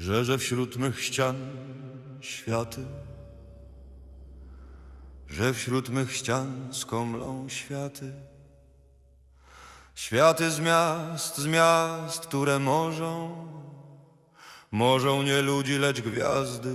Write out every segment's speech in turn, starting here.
że wśród mych ścian światy, że wśród mych ścian skomlą światy. Światy z miast, z miast, które morzą, morzą nie ludzi, lecz gwiazdy,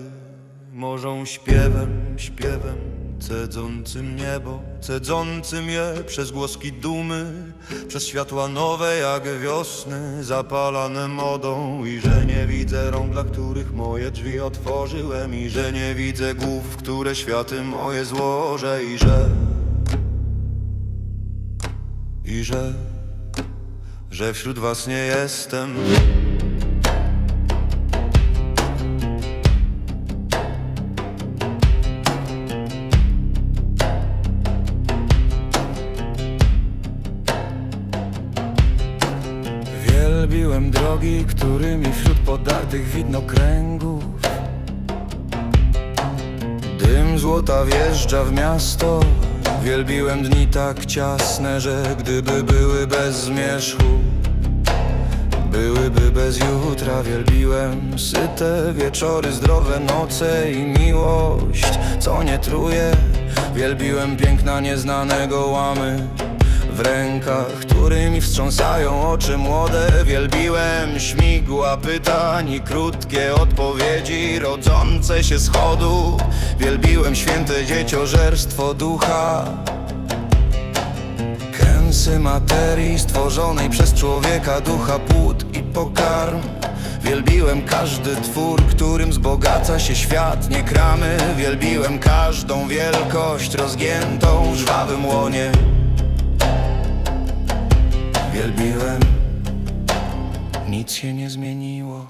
morzą śpiewem, śpiewem, cedzącym niebo, cedzącym je przez głoski dumy, przez światła nowe jak wiosny, zapalane modą i że nie widzę rąk, dla których moje drzwi otworzyłem i że nie widzę głów, które światy moje złożę i że i że że wśród was nie jestem. Wielbiłem drogi, którymi wśród podartych widnokręgów Dym złota wjeżdża w miasto. Wielbiłem dni tak ciasne, że gdyby były bez zmierzchu Byłyby bez jutra, wielbiłem syte wieczory, zdrowe noce i miłość, co nie truje. Wielbiłem piękna nieznanego łamy w rękach, którymi wstrząsają oczy młode. Wielbiłem śmigła pytań i krótkie odpowiedzi rodzące się z chodu. Wielbiłem święte dzieciożerstwo ducha. Kęsy materii stworzonej przez człowieka ducha, płód i pokarm Wielbiłem każdy twór, którym wzbogaca się świat, nie kramy Wielbiłem każdą wielkość rozgiętą żwawym łonie Nic się nie zmieniło.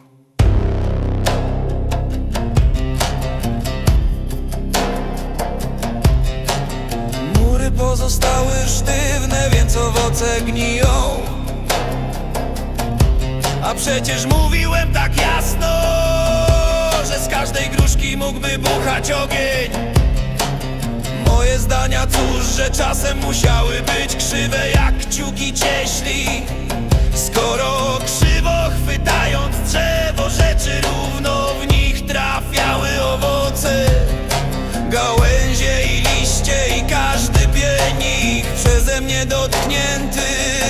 Mury pozostały sztywne, więc owoce gniją. A przecież mówiłem tak jasno Że z każdej gruszki mógłby buchać ogień. Moje zdania cóż, że czasem musiały być krzywe jak kciuki Gałęzie i liście i każdy pienik Przeze mnie dotknięty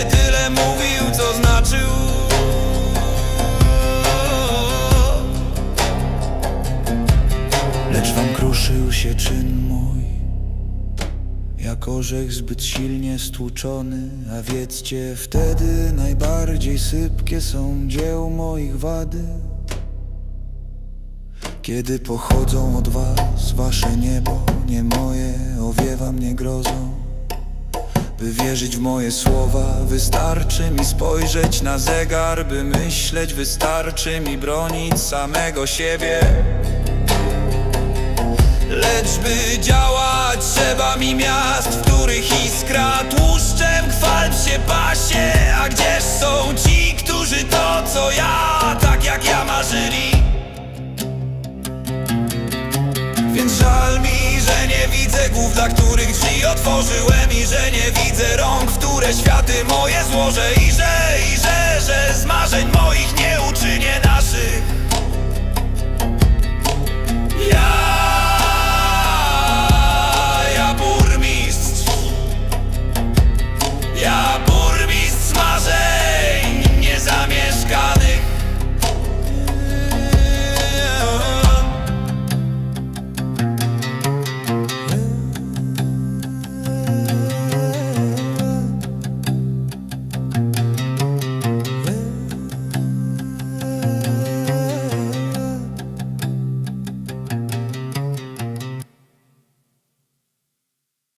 Tyle mówił, co znaczył. Lecz wam kruszył się czyn mój Jak orzech zbyt silnie stłuczony A wiedzcie, wtedy najbardziej sypkie są dzieł moich wady kiedy pochodzą od was wasze niebo, nie moje, owiewa mnie grozą. By wierzyć w moje słowa, wystarczy mi spojrzeć na zegar By myśleć, wystarczy mi bronić samego siebie. Lecz by działać trzeba mi miast, w których iskra tłuszczem chwalb się pasie. A gdzież są ci, którzy to co ja, głów, dla których drzwi otworzyłem I że nie widzę rąk, w które światy moje złożę I że,